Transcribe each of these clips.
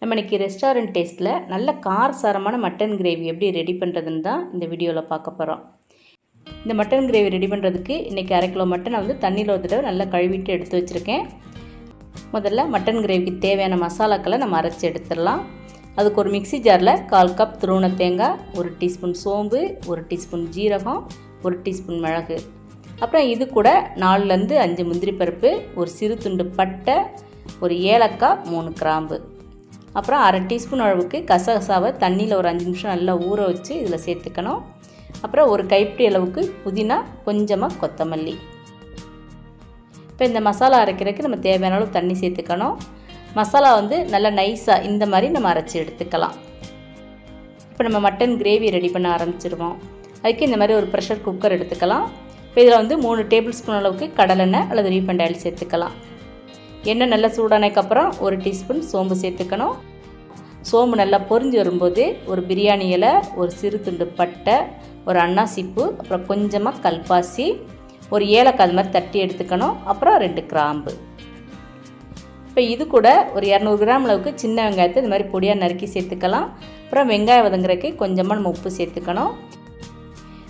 நம்ம இன்றைக்கி ரெஸ்டாரண்ட் டேஸ்ட்டில் நல்ல கார் சாரமான மட்டன் கிரேவி எப்படி ரெடி பண்ணுறதுன்னு தான் இந்த வீடியோவில் பார்க்க போகிறோம் இந்த மட்டன் கிரேவி ரெடி பண்ணுறதுக்கு இன்றைக்கி அரை கிலோ மட்டனை வந்து தண்ணியில் ஒரு தடவை நல்லா கழுவிட்டு எடுத்து வச்சுருக்கேன். முதல்ல மட்டன் கிரேவிக்கு தேவையான மசாலாக்களை நம்ம அரைச்சி எடுத்துடலாம். அதுக்கு ஒரு மிக்சி ஜாரில் கால் கப் துருவண தேங்காய் ஒரு டீஸ்பூன் சோம்பு ஒரு டீஸ்பூன் ஜீரகம் ஒரு டீஸ்பூன் மிளகு. அப்புறம் இது கூட நாலுலேருந்து அஞ்சு முந்திரி பருப்பு ஒரு சிறு துண்டு பட்டை ஒரு ஏலக்காய் மூணு கிராம்பு. அப்புறம் அரை டீஸ்பூன் அளவுக்கு கசகசாவை தண்ணியில் ஒரு அஞ்சு நிமிஷம் நல்லா ஊற வச்சு இதில் சேர்த்துக்கணும். அப்புறம் ஒரு கைப்பிடி அளவுக்கு புதினா கொஞ்சமாக கொத்தமல்லி. இப்போ இந்த மசாலா அரைக்கிறதுக்கு நம்ம தேவையான அளவு தண்ணி சேர்த்துக்கணும். மசாலா வந்து நல்லா நைஸாக இந்த மாதிரி நம்ம அரைச்சி எடுத்துக்கலாம். இப்போ நம்ம மட்டன் கிரேவி ரெடி பண்ண ஆரம்பிச்சிருவோம். அதுக்கு இந்த மாதிரி ஒரு ப்ரெஷர் குக்கர் எடுத்துக்கலாம். இப்போ இதில் வந்து மூணு டேபிள் ஸ்பூன் அளவுக்கு கடலெண்ணெய் அல்லது ரீஃபண்ட் ஆயில் சேர்த்துக்கலாம். எண்ணெய் நல்லா சூடானதுக்கப்புறம் ஒரு டீஸ்பூன் சோம்பு சேர்த்துக்கணும். சோம்பு நல்லா பொரிஞ்சு வரும்போது ஒரு பிரியாணி இலை ஒரு சிறு துண்டு பட்டை ஒரு அன்னாசிப்பு அப்புறம் கொஞ்சமாக கல்பாசி ஒரு ஏலக்காய் அது மாதிரி தட்டி எடுத்துக்கணும். அப்புறம் ரெண்டு கிராம்பு. இப்போ இது கூட ஒரு இரநூறு கிராம் அளவுக்கு சின்ன வெங்காயத்தை இது மாதிரி பொடியாக நறுக்கி சேர்த்துக்கலாம். அப்புறம் வெங்காயம் வதங்குறதுக்கு கொஞ்சமாக நம்ம உப்பு சேர்த்துக்கணும்.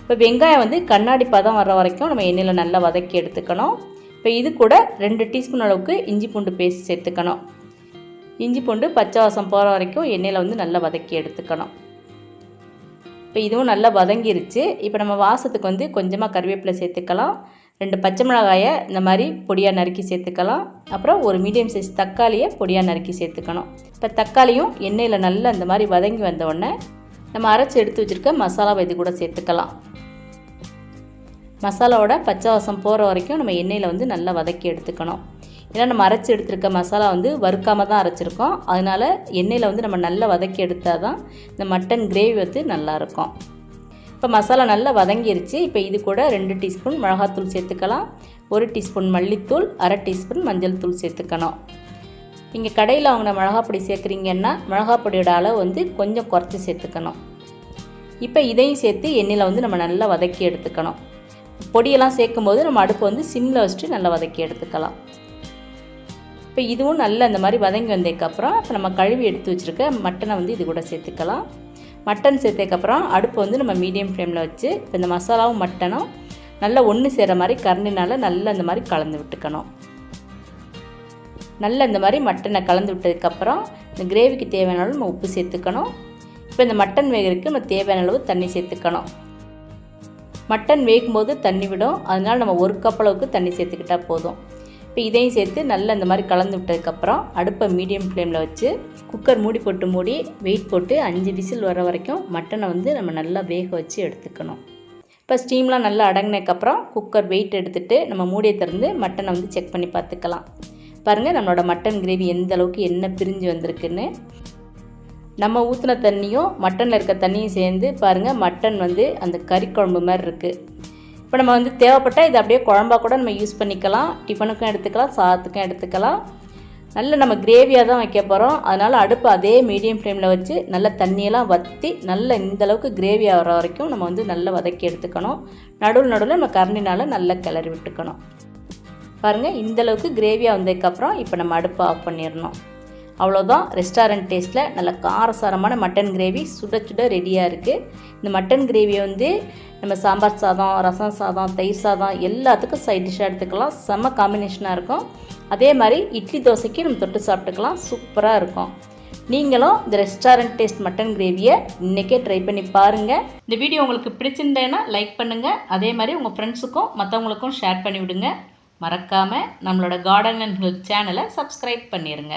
இப்போ வெங்காயம் வந்து கண்ணாடி பதம் வர வரைக்கும் நம்ம எண்ணெயில் நல்லா வதக்கி எடுத்துக்கணும். இப்போ இது கூட ரெண்டு டீஸ்பூன் அளவுக்கு இஞ்சி பூண்டு பேஸ்ட் சேர்த்துக்கணும். இஞ்சி பூண்டு பச்சை வாசம் போகிற வரைக்கும் எண்ணெயில் வந்து நல்லா வதக்கி எடுத்துக்கணும். இப்போ இதுவும் நல்லா வதங்கிருச்சு. இப்போ நம்ம வாசத்துக்கு வந்து கொஞ்சமாக கருவேப்பிலை சேர்த்துக்கலாம். ரெண்டு பச்சை மிளகாயை இந்த மாதிரி பொடியாக நறுக்கி சேர்த்துக்கலாம். அப்புறம் ஒரு மீடியம் சைஸ் தக்காளியை பொடியாக நறுக்கி சேர்த்துக்கணும். இப்போ தக்காளியும் எண்ணெயில் நல்லா இந்த மாதிரி வதங்கி வந்த உடனே நம்ம அரைச்சி எடுத்து வச்சுருக்க மசாலாவை இது கூட சேர்த்துக்கலாம். மசாலாவோட பச்சை வாசம் போகிற வரைக்கும் நம்ம எண்ணெயில் வந்து நல்லா வதக்கி எடுத்துக்கணும். ஏன்னா நம்ம அரைச்சி எடுத்துருக்க மசாலா வந்து வறுக்காமல் தான் அரைச்சிருக்கோம். அதனால் எண்ணெயில் வந்து நம்ம நல்லா வதக்கி எடுத்தால் தான் இந்த மட்டன் கிரேவி வந்து நல்லாயிருக்கும் இப்போ மசாலா நல்லா வதங்கிருச்சு. இப்போ இது கூட ரெண்டு டீஸ்பூன் மிளகாத்தூள் சேர்த்துக்கலாம். ஒரு டீஸ்பூன் மல்லித்தூள் அரை டீஸ்பூன் மஞ்சள் தூள் சேர்த்துக்கணும். நீங்கள் கடையில் வாங்கின மிளகாப்பொடி சேர்க்குறீங்கன்னா மிளகாப்பொடியோட அளவு வந்து கொஞ்சம் குறைச்சி சேர்த்துக்கணும். இப்போ இதையும் சேர்த்து எண்ணெயில் வந்து நம்ம நல்லா வதக்கி எடுத்துக்கணும். பொடியெல்லாம் சேர்க்கும்போது நம்ம அடுப்பு வந்து சிம்மில் வச்சுட்டு நல்லா வதக்கி எடுத்துக்கலாம். இப்போ இதுவும் நல்லா இந்த மாதிரி வதங்கி வந்ததுக்கப்புறம் இப்போ நம்ம கழுவி எடுத்து வச்சுருக்க மட்டனை வந்து இது கூட சேர்த்துக்கலாம். மட்டன் சேர்த்ததுக்கப்புறம் அடுப்பு வந்து நம்ம மீடியம் ஃப்ளேமில் வச்சு இப்போ இந்த மசாலாவும் மட்டனும் நல்லா ஒன்று சேர மாதிரி கரண்டினால் நல்லா இந்த மாதிரி கலந்து விட்டுக்கணும். நல்லா இந்த மாதிரி மட்டனை கலந்து விட்டதுக்கப்புறம் இந்த கிரேவிக்கு தேவையான அளவு நம்ம உப்பு சேர்த்துக்கணும். இப்போ இந்த மட்டன் வேகிறதுக்கு நம்ம தேவையான அளவு தண்ணி சேர்த்துக்கணும். மட்டன் வேகும்போது தண்ணி விடும். அதனால் நம்ம ஒரு கப் அளவுக்கு தண்ணி சேர்த்துக்கிட்டால் போதும். இப்போ இதையும் சேர்த்து நல்லா இந்த மாதிரி கலந்து விட்டதுக்கப்புறம் அடுப்பை மீடியம் ஃப்ளேமில் வச்சு குக்கர் மூடி போட்டு மூடி வெயிட் போட்டு அஞ்சு விசில் வர வரைக்கும் மட்டனை வந்து நம்ம நல்லா வேக வச்சு எடுத்துக்கணும். இப்போ ஸ்டீம்லாம் நல்லா அடங்கினதுக்கப்புறம் குக்கர் வெயிட் எடுத்துகிட்டு நம்ம மூடியை திறந்து மட்டனை வந்து செக் பண்ணி பார்த்துக்கலாம். பாருங்கள் நம்மளோட மட்டன் கிரேவி எந்த அளவுக்கு என்ன பிரிஞ்சு வந்திருக்குன்னு. நம்ம ஊற்றின தண்ணியும் மட்டனில் இருக்க தண்ணியும் சேர்ந்து பாருங்கள் மட்டன் வந்து அந்த கறி குழம்பு மாதிரி இருக்குது இப்போ நம்ம வந்து தேவைப்பட்டால் இதை அப்படியே குழம்பா கூட நம்ம யூஸ் பண்ணிக்கலாம். டிஃபனுக்கும் எடுத்துக்கலாம் சாதத்துக்கும் எடுத்துக்கலாம். நல்ல நம்ம கிரேவியாக தான் வைக்க போகிறோம் அதனால் அடுப்பு அதே மீடியம் ஃப்ளேமில் வச்சு நல்ல தண்ணியெல்லாம் வற்றி நல்ல இந்தளவுக்கு கிரேவி ஆகிற வரைக்கும் நம்ம வந்து நல்லா வதக்கி எடுத்துக்கணும். நடுவில் நடுவில் நம்ம கரண்டினால் நல்லா கிளறி விட்டுக்கணும். பாருங்கள் இந்தளவுக்கு கிரேவியாக வந்ததுக்கப்புறம் இப்போ நம்ம அடுப்பை ஆஃப் பண்ணிடணும். அவ்வளோதான் ரெஸ்டாரண்ட் டேஸ்ட்டில் நல்ல காரசாரமான மட்டன் கிரேவி சுட சுட ரெடியாக இருக்குது இந்த மட்டன் கிரேவியை வந்து நம்ம சாம்பார் சாதம் ரசம் சாதம் தயிர் சாதம் எல்லாத்துக்கும் சைட் டிஷ்ஷாக எடுத்துக்கலாம். செம்ம காம்பினேஷனாக இருக்கும். அதே மாதிரி இட்லி தோசைக்கு நம்ம தொட்டு சாப்பிட்டுக்கலாம். சூப்பராக இருக்கும். நீங்களும் இந்த ரெஸ்டாரண்ட் டேஸ்ட் மட்டன் கிரேவியை இன்றைக்கே ட்ரை பண்ணி பாருங்கள் இந்த வீடியோ உங்களுக்கு பிடிச்சிருந்தேன்னா லைக் பண்ணுங்கள் அதே மாதிரி உங்கள் ஃப்ரெண்ட்ஸுக்கும் மற்றவங்களுக்கும் ஷேர் பண்ணி விடுங்க மறக்காமல் நம்மளோட கார்டன் அண்ட் ஹெல்த் சேனலை சப்ஸ்கிரைப் பண்ணிடுங்க